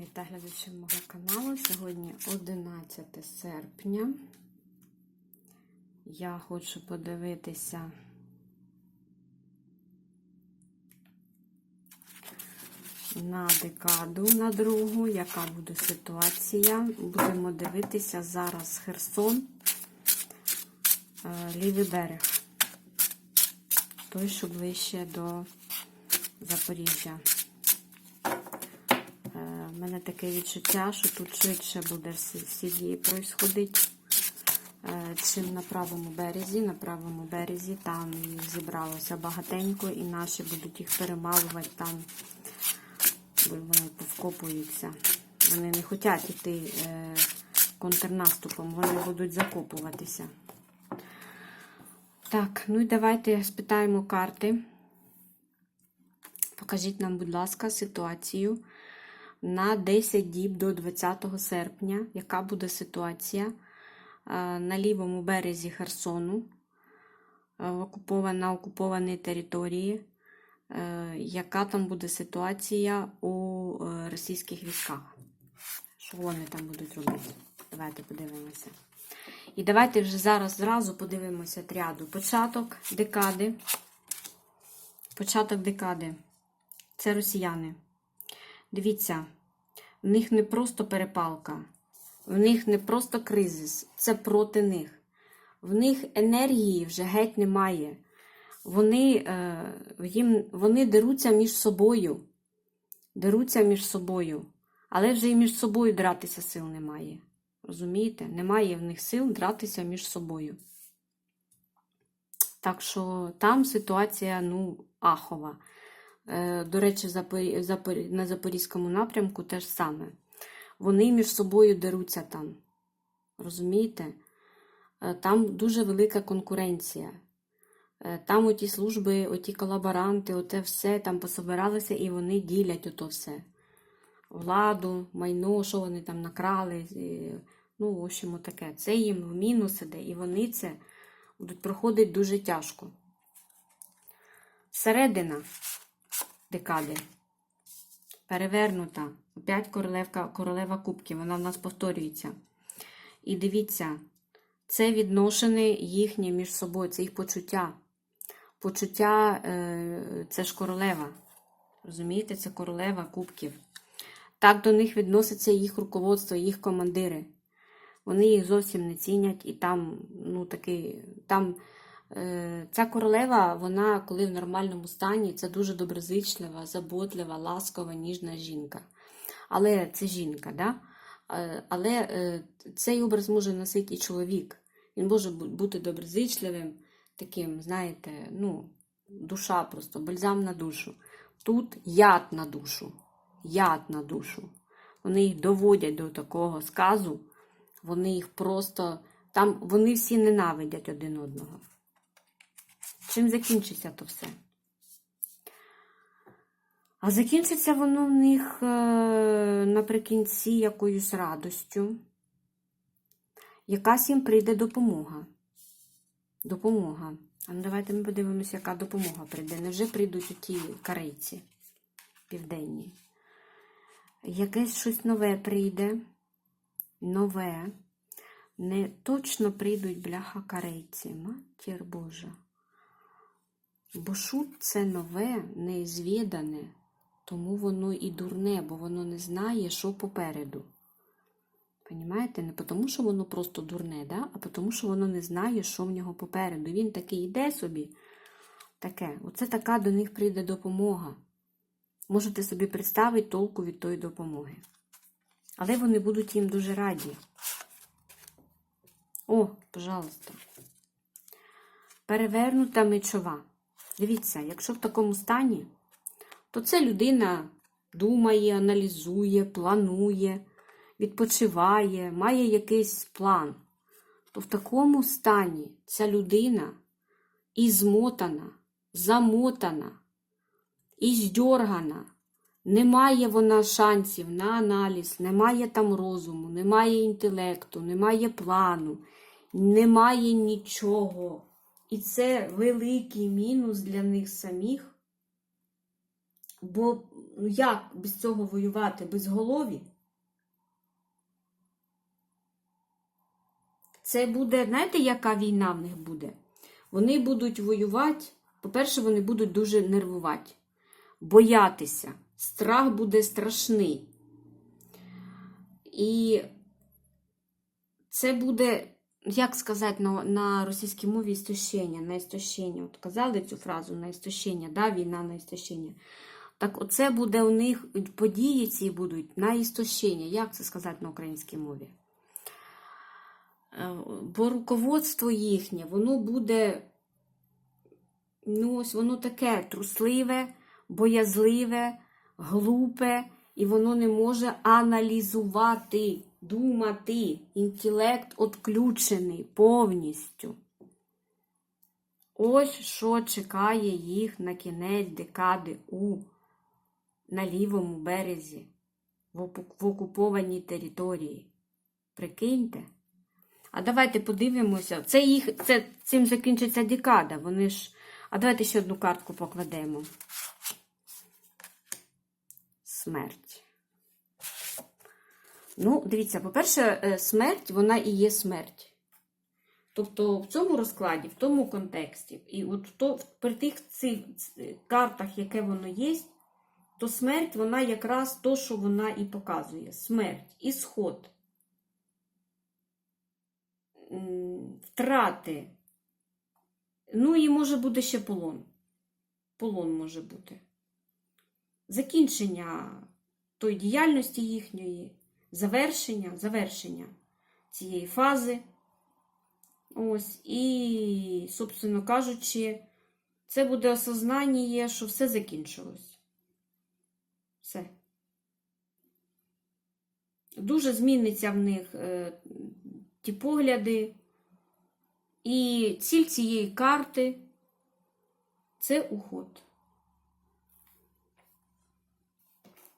Вітаю глядачів мого каналу. Сьогодні 11 серпня. Я хочу подивитися на декаду, на другу, яка буде ситуація. Будемо дивитися зараз Херсон, е, лівий берег. Той, що ближче до Запоріжжя. У мене таке відчуття, що тут швидше буде всі, дії происходити, чим на правому березі. На правому березі там зібралося багатенько, і наші будуть їх перемалувати там, бо вони повкопуються. Вони не хочуть йти е, контрнаступом, вони будуть закопуватися. Так, ну і давайте спитаємо карти. Покажіть нам, будь ласка, ситуацію на 10 діб до 20 серпня, яка буде ситуація е, на лівому березі Херсону, е, на окупованій території, е, яка там буде ситуація у російських військах? Що вони там будуть робити? Давайте подивимося. І давайте вже зараз зразу подивимося тряду. Початок декади. Початок декади. Це росіяни. Дивіться, в них не просто перепалка, в них не просто кризис, це проти них. В них енергії вже геть немає. Вони е, їм, вони деруться між собою. Деруться між собою. Але вже і між собою дратися сил немає. Розумієте? Немає в них сил дратися між собою. Так що там ситуація, ну, ахова. Е, до речі, на Запорізькому напрямку теж саме. Вони між собою деруться там. Розумієте? Е, там дуже велика конкуренція. Е, там оті служби, оті колаборанти, оте все там пособиралися і вони ділять ото все. Владу, майно, що вони там накрали. Ну, в общем, таке. Це їм в мінус іде, і вони це будуть проходити дуже тяжко. Середина декади. Перевернута. Опять королевка, королева кубків, вона в нас повторюється. І дивіться, це відношення їхнє між собою, це їх почуття. Почуття е, це ж королева. Розумієте, це королева кубків. Так до них відноситься їх руководство, їх командири. Вони їх зовсім не цінять, і там, ну, такий, там ця королева, вона, коли в нормальному стані, це дуже доброзичлива, заботлива, ласкова, ніжна жінка. Але це жінка, да? Е, але е, цей образ може носити і чоловік. Він може бути доброзичливим, таким, знаєте, ну, душа просто, бальзам на душу. Тут яд на душу. Яд на душу. Вони їх доводять до такого сказу, вони їх просто. Там вони всі ненавидять один одного. Чим закінчиться то все? А закінчиться воно в них е, наприкінці якоюсь радостю. Якась їм прийде допомога. Допомога. А ну давайте ми подивимося, яка допомога прийде. Невже прийдуть ті карейці південні? Якесь щось нове прийде. Нове. Не точно прийдуть бляха карейці. Матір Божа. Бо шут це нове, неізвідане, тому воно і дурне, бо воно не знає, що попереду. Понімаєте? Не тому, що воно просто дурне, да? а тому, що воно не знає, що в нього попереду. Він такий йде собі. Таке. Оце така до них прийде допомога. Можете собі представити толку від тої допомоги. Але вони будуть їм дуже раді. О, пожалуйста. Перевернута мечова. Дивіться, якщо в такому стані, то це людина думає, аналізує, планує, відпочиває, має якийсь план. То в такому стані ця людина і змотана, замотана, і здьоргана. Немає вона шансів на аналіз, немає там розуму, немає інтелекту, немає плану, немає нічого. І це великий мінус для них самих. Бо, ну як без цього воювати, без голові? Це буде, знаєте, яка війна в них буде? Вони будуть воювати, по-перше, вони будуть дуже нервувати, боятися. Страх буде страшний. І це буде, як сказати на, на російській мові істощення, на істощення. От казали цю фразу на істощення, да, війна на істощення. Так оце буде у них події ці будуть на істощення. Як це сказати на українській мові? Е, Бо руководство їхнє, воно буде, ну ось воно таке трусливе, боязливе, глупе, і воно не може аналізувати, думати. Інтелект відключений повністю. Ось що чекає їх на кінець декади у на лівому березі, в окупованій території. Прикиньте. А давайте подивимося. Це їх, це, цим закінчиться декада. Вони ж. А давайте ще одну картку покладемо. Смерть. Ну, дивіться, по-перше, е, смерть, вона і є смерть. Тобто в цьому розкладі, в тому контексті, і от то, при тих цих картах, яке воно є, то смерть, вона якраз то, що вона і показує. Смерть, ісход, втрати. Ну і може бути ще полон. Полон може бути. Закінчення тої діяльності їхньої, завершення, завершення цієї фази. Ось, і, собственно кажучи, це буде осознання, що все закінчилось. Все. Дуже зміниться в них е, ті погляди. І ціль цієї карти це уход.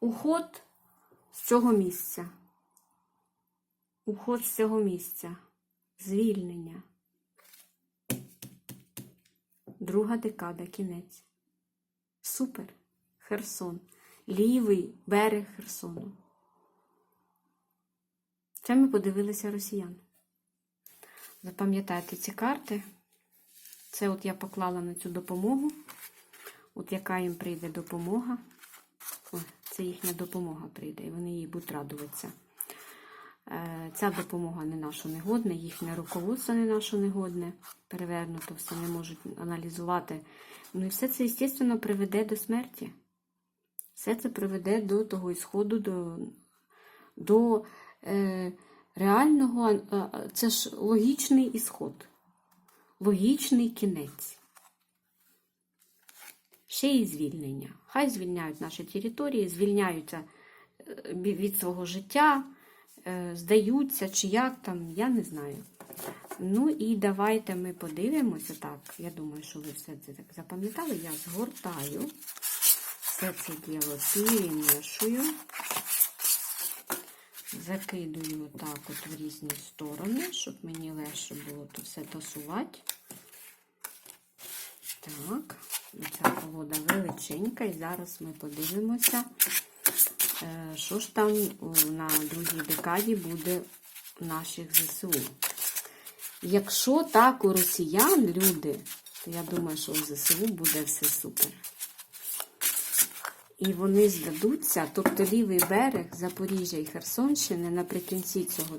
Уход з цього місця. Уход з цього місця. Звільнення. Друга декада, кінець. Супер. Херсон. Лівий берег Херсону. Це ми подивилися росіян. Запам'ятайте ці карти. Це от я поклала на цю допомогу. От яка їм прийде допомога. О, це їхня допомога прийде, і вони їй будуть радуватися. Е, Ця допомога не наша негодна, їхнє руководство не наше негодне, перевернуто, все не можуть аналізувати. Ну і все це, звісно, приведе до смерті. Все це приведе до того ісходу, до, до е, реального, це ж логічний ісход, логічний кінець. Ще й звільнення. Хай звільняють наші території, звільняються е, від свого життя, здаються чи як там, я не знаю. Ну і давайте ми подивимося. Так, я думаю, що ви все це так запам'ятали. Я згортаю все це діло перемішую, закидую отак от в різні сторони, щоб мені легше було то все тасувати. Так, ця колода величенька, і зараз ми подивимося, е, що ж там на другій декаді буде наших ЗСУ. Якщо так у росіян люди, то я думаю, що у ЗСУ буде все супер. І вони здадуться, тобто лівий берег Запоріжжя і Херсонщини наприкінці цього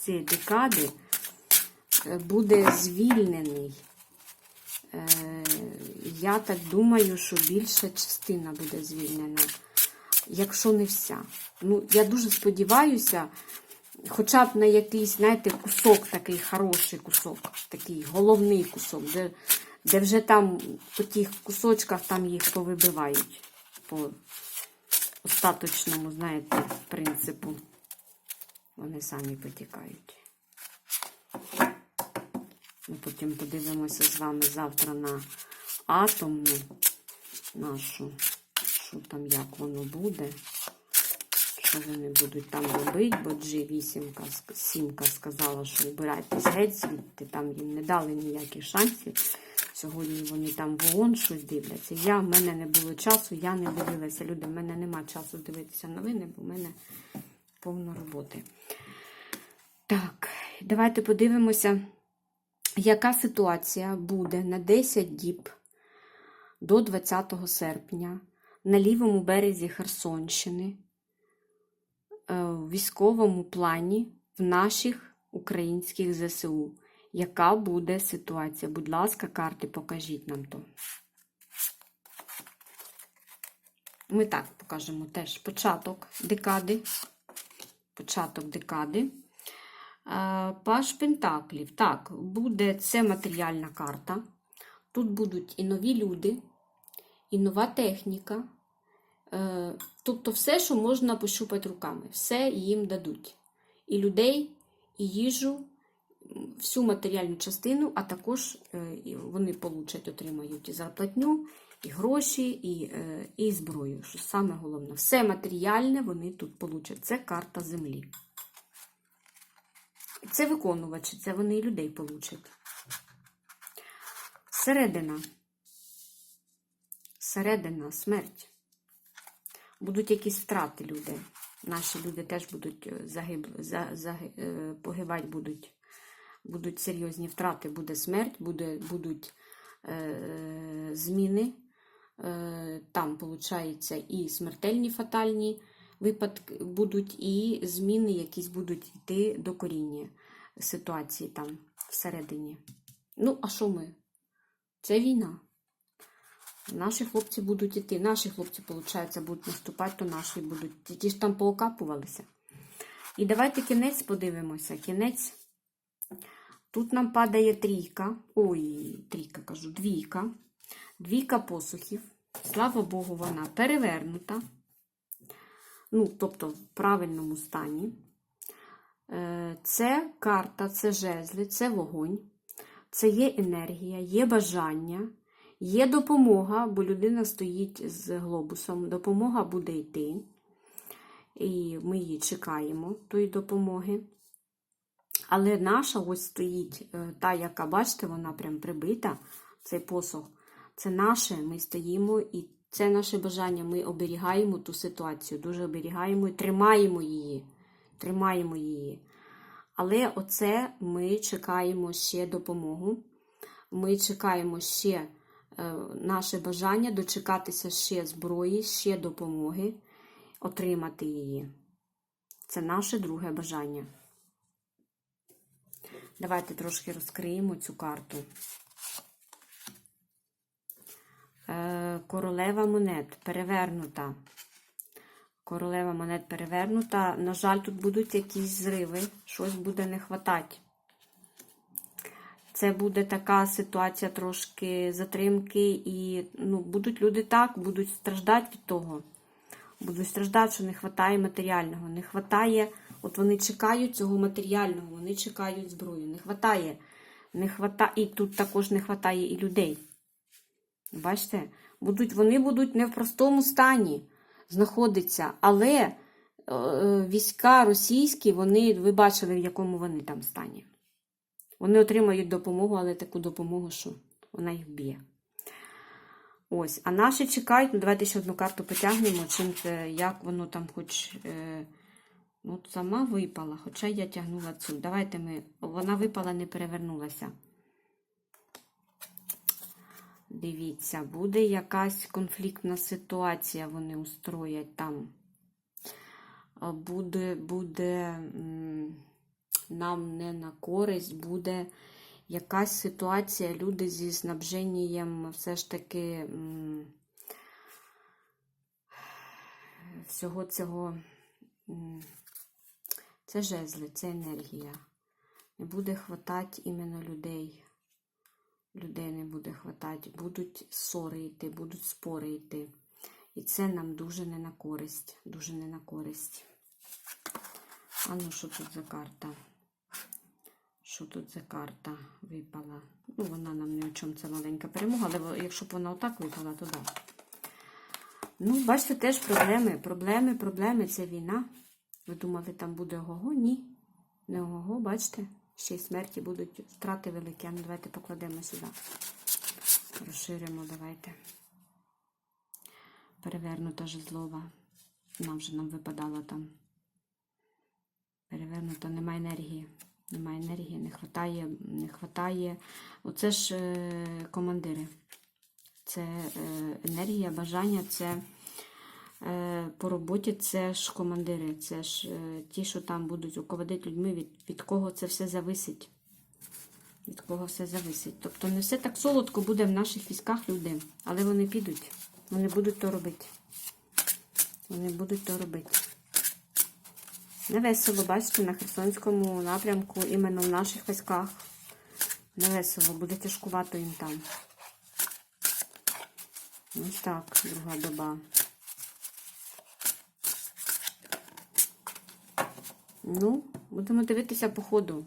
цієї декади е, буде звільнений. Е, Я так думаю, що більша частина буде звільнена, якщо не вся. Ну, я дуже сподіваюся, хоча б на якийсь, знаєте, кусок такий хороший кусок, такий головний кусок, де, де вже там по тих кусочках там їх повибивають по остаточному, знаєте, принципу. Вони самі потікають. Ми потім подивимося з вами завтра на атомну нашу, що там, як воно буде, що вони будуть там робити, бо G8, сімка сказала, що вибирайтесь геть звідти, там їм не дали ніяких шансів. Сьогодні вони там в ООН щось дивляться. Я, в мене не було часу, я не дивилася. Люди, в мене нема часу дивитися новини, бо в мене повно роботи. Так, давайте подивимося, яка ситуація буде на 10 діб до 20 серпня на лівому березі Херсонщини е, в військовому плані в наших українських ЗСУ. Яка буде ситуація? Будь ласка, карти, покажіть нам то. Ми так покажемо теж початок декади. Початок декади. Е, Паш Пентаклів. Так, буде це матеріальна карта. Тут будуть і нові люди, і нова техніка. Е, Тобто все, що можна пощупати руками, все їм дадуть. І людей, і їжу, всю матеріальну частину, а також е, вони получать, отримають і зарплатню, і гроші, і, е, і зброю. Що саме головне, все матеріальне вони тут получать. Це карта землі. Це виконувачі, це вони і людей получать. Середина. Середина, смерть. Будуть якісь втрати люди. Наші люди теж будуть е, загиб... за... заги- е, погибати будуть. Будуть серйозні втрати, буде смерть, буде... будуть е... зміни. Е... Там, виходить, і смертельні фатальні випадки будуть, і зміни якісь будуть йти до коріння ситуації там всередині. Ну, а що ми? Це війна. Наші хлопці будуть іти. Наші хлопці, виходить, будуть наступати, то наші будуть. Ті, ті ж там поокапувалися. І давайте кінець подивимося. Кінець. Тут нам падає трійка. Ой, трійка кажу, двійка. Двійка посухів. Слава Богу, вона перевернута. Ну, тобто в правильному стані. Е, Це карта, це жезли, це вогонь, це є енергія, є бажання, є допомога, бо людина стоїть з глобусом. Допомога буде йти. І ми її чекаємо, тої допомоги. Але наша ось стоїть е, та, яка, бачите, вона прям прибита, цей посох. Це наше, ми стоїмо, і це наше бажання. Ми оберігаємо ту ситуацію, дуже оберігаємо і тримаємо її. Тримаємо її. Але оце ми чекаємо ще допомогу. Ми чекаємо ще наше бажання дочекатися ще зброї, ще допомоги, отримати її. Це наше друге бажання. Давайте трошки розкриємо цю карту. Е, Королева монет перевернута. Королева монет перевернута. На жаль, тут будуть якісь зриви, щось буде не хватати. Це буде така ситуація трошки затримки, і ну, будуть люди так, будуть страждати від того. Будуть страждати, що не вистачає матеріального. Не вистачає, от вони чекають цього матеріального, вони чекають зброю. Не вистачає. Не хвата... І тут також не вистачає і людей. Бачите? Будуть, вони будуть не в простому стані знаходиться, але е, війська російські, вони, ви бачили, в якому вони там стані. Вони отримають допомогу, але таку допомогу, що вона їх б'є. Ось, а наші чекають, ну давайте ще одну карту потягнемо, чим це, як воно там хоч. Е, ну, от сама випала, хоча я тягнула цю. Давайте ми. Вона випала, не перевернулася. Дивіться, буде якась конфліктна ситуація, вони устроять там. Буде, буде нам не на користь, буде якась ситуація, люди зі снабженням все ж таки всього цього. Це жезли, це енергія. Не буде хватати іменно людей людей не буде хватати, будуть ссори йти, будуть спори йти. І це нам дуже не на користь. Дуже не на користь. А ну, що тут за карта? Що тут за карта випала? Ну, вона нам ні о чому це маленька перемога, але якщо б вона отак випала, то да. Ну, бачите, теж проблеми. Проблеми, проблеми це війна. Ви думали, там буде ого? Ні. Не ого, бачите? Ще й смерті будуть втрати великі. Ну давайте покладемо сюди. Розширимо, давайте. Перевернута жезлова. Вона вже нам випадала там. Перевернута, немає енергії. Немає енергії, не хватає, не хватає. Оце ж е, командири. Це е, енергія, бажання, це е, по роботі це ж командири, це ж е, ті, що там будуть руководити людьми, від, від кого це все зависить. Від кого все зависить. Тобто не все так солодко буде в наших військах люди, але вони підуть. Вони будуть то робити. Вони будуть то робити. Не весело, бачите, на Херсонському напрямку, іменно в наших військах. Не весело, буде тяжкувато їм там. Ось так, друга доба. Ну, будемо дивитися по ходу.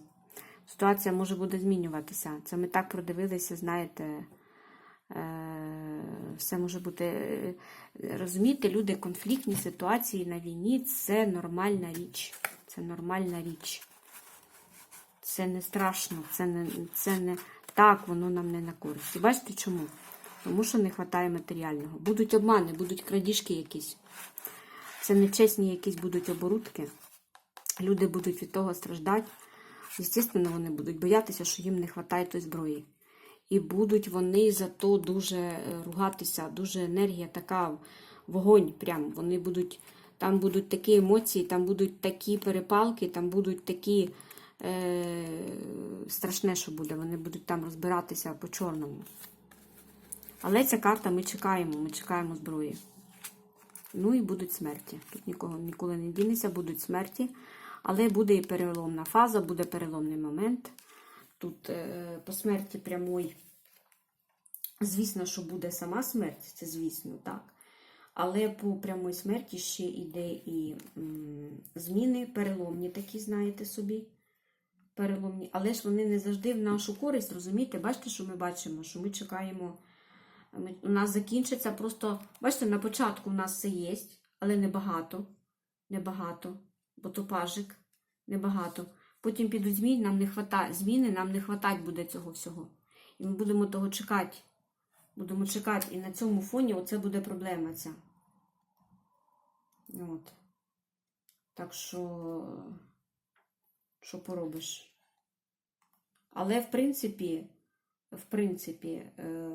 Ситуація може буде змінюватися. Це ми так продивилися, знаєте, все може бути. е, Розумієте, люди, конфліктні ситуації на війні це нормальна річ. Це нормальна річ. Це не страшно, це не, це не так, воно нам не на користь. Бачите чому? Тому що не вистачає матеріального. Будуть обмани, будуть крадіжки якісь. Це нечесні якісь будуть оборудки. Люди будуть від того страждати. Звісно, вони будуть боятися, що їм не вистачає тої зброї. І будуть вони за то дуже е, ругатися, дуже енергія така, вогонь прям. Вони будуть, там будуть такі емоції, там будуть такі перепалки, там будуть такі е, страшне, що буде. Вони будуть там розбиратися по чорному. Але ця карта ми чекаємо, ми чекаємо зброї. Ну і будуть смерті. Тут нікого ніколи не дінеться, будуть смерті. Але буде і переломна фаза, буде переломний момент. Тут е, по смерті прямой, звісно, що буде сама смерть, це звісно, так. Але по прямої смерті ще йде і зміни, переломні такі, знаєте собі. Переломні. Але ж вони не завжди в нашу користь, розумієте? Бачите, що ми бачимо, що ми чекаємо. Ми, у нас закінчиться просто. Бачите, на початку у нас все є, але небагато. Небагато. Бо топажик небагато. Потім підуть зміни, нам не хватає, зміни, нам не хватать буде цього всього. І ми будемо того чекати. Будемо чекати. І на цьому фоні оце буде проблема ця. От. Так що, що поробиш? Але, в принципі, в принципі, е,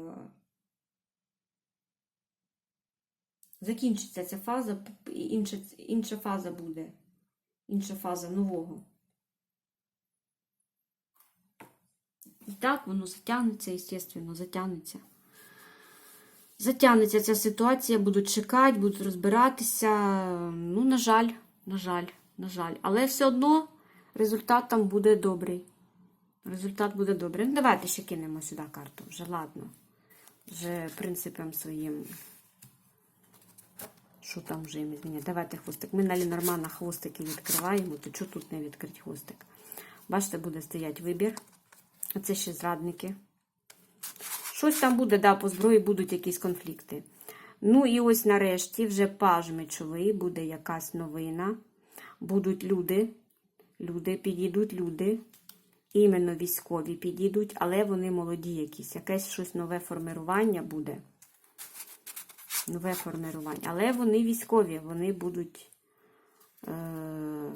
закінчиться ця фаза, інша, інша фаза буде. Інша фаза нового. І так воно затягнеться, звісно, затягнеться. Затягнеться ця ситуація, будуть чекати, будуть розбиратися. Ну, на жаль, на жаль, на жаль. Але все одно результат там буде добрий. Результат буде добрий. Ну, давайте ще кинемо сюди карту. Вже ладно. Вже принципом своїм. Що там вже їм змінює? Давайте хвостик. Ми на Лінормана хвостики відкриваємо, то чого тут не відкрити хвостик? Бачите, буде стояти вибір. Оце ще зрадники. Щось там буде, да, по зброї будуть якісь конфлікти. Ну і ось нарешті вже паж мечовий, буде якась новина. Будуть люди, люди, підійдуть люди. Іменно військові підійдуть, але вони молоді якісь. Якесь щось нове формирування буде. Нове формирування. Але вони військові, вони будуть. Е-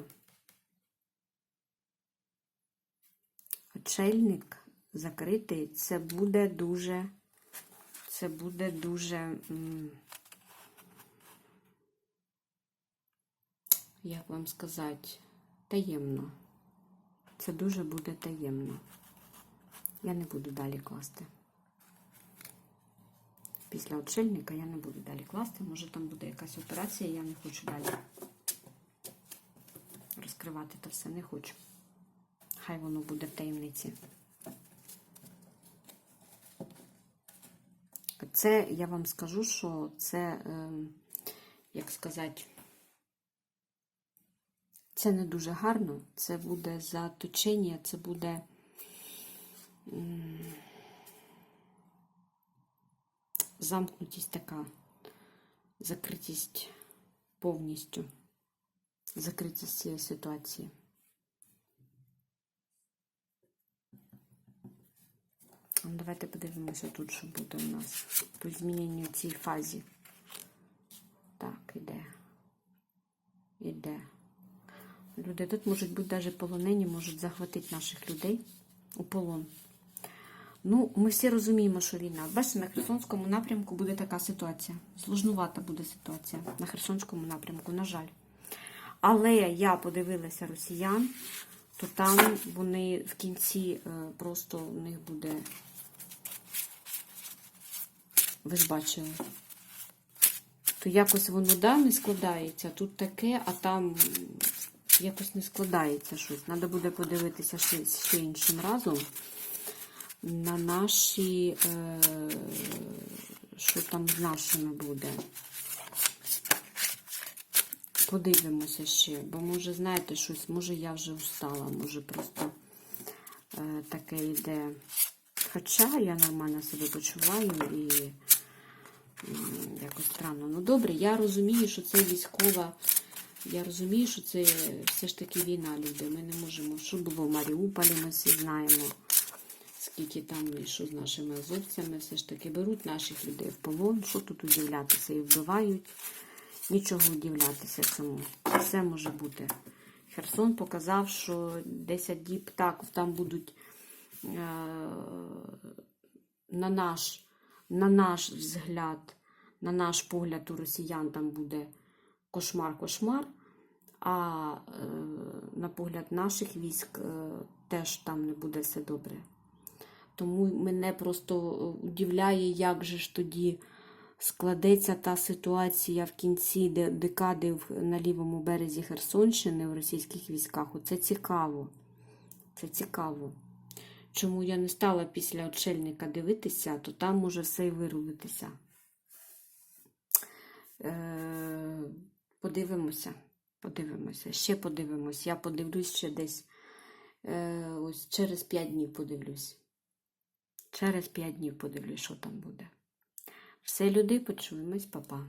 Очельник закритий, це буде дуже, це буде дуже, як вам сказати, таємно. Це дуже буде таємно. Я не буду далі класти. Після очельника я не буду далі класти. Може там буде якась операція, я не хочу далі розкривати це все не хочу. Хай воно буде в таємниці. Це я вам скажу, що це, е, як сказати, це не дуже гарно. Це буде заточення, це буде замкнутість така, закритість повністю, закритість цієї ситуації. Давайте подивимося тут, що буде у нас по зміненню цій фазі. Так, іде. Іде. Люди тут можуть бути навіть полонені, можуть захватити наших людей у полон. Ну, ми всі розуміємо, що війна. Бачите, на Херсонському напрямку буде така ситуація. Сложнувата буде ситуація на Херсонському напрямку, на жаль. Але я подивилася росіян, то там вони в кінці е, просто у них буде. Ви ж бачили. То якось воно да, не складається. Тут таке, а там якось не складається щось. Треба буде подивитися ще, ще іншим разом на наші, е, що там з нашими буде. Подивимося ще, бо може, знаєте, щось, може я вже устала, може просто е, таке йде. Хоча я нормально себе почуваю і якось странно. Ну добре, я розумію, що це військова. Я розумію, що це все ж таки війна, люди. Ми не можемо. Що було в Маріуполі, ми всі знаємо. Скільки там і що з нашими азовцями, все ж таки беруть наших людей в полон. Що тут удивлятися? І вбивають. Нічого удивлятися цьому. Все може бути. Херсон показав, що 10 діб так, там будуть на наш, на наш взгляд, на наш погляд у росіян там буде кошмар-кошмар, а е, на погляд наших військ е, теж там не буде все добре. Тому мене просто удивляє, як же ж тоді складеться та ситуація в кінці декади на лівому березі Херсонщини в російських військах. Оце цікаво. Це цікаво. Чому я не стала після очельника дивитися, то там може все і вирулитися. Е, подивимося. Подивимося. Ще подивимось. Я подивлюсь ще десь е, ось через 5 днів подивлюсь. Через 5 днів подивлюсь, що там буде. Все, люди, почуємось, папа.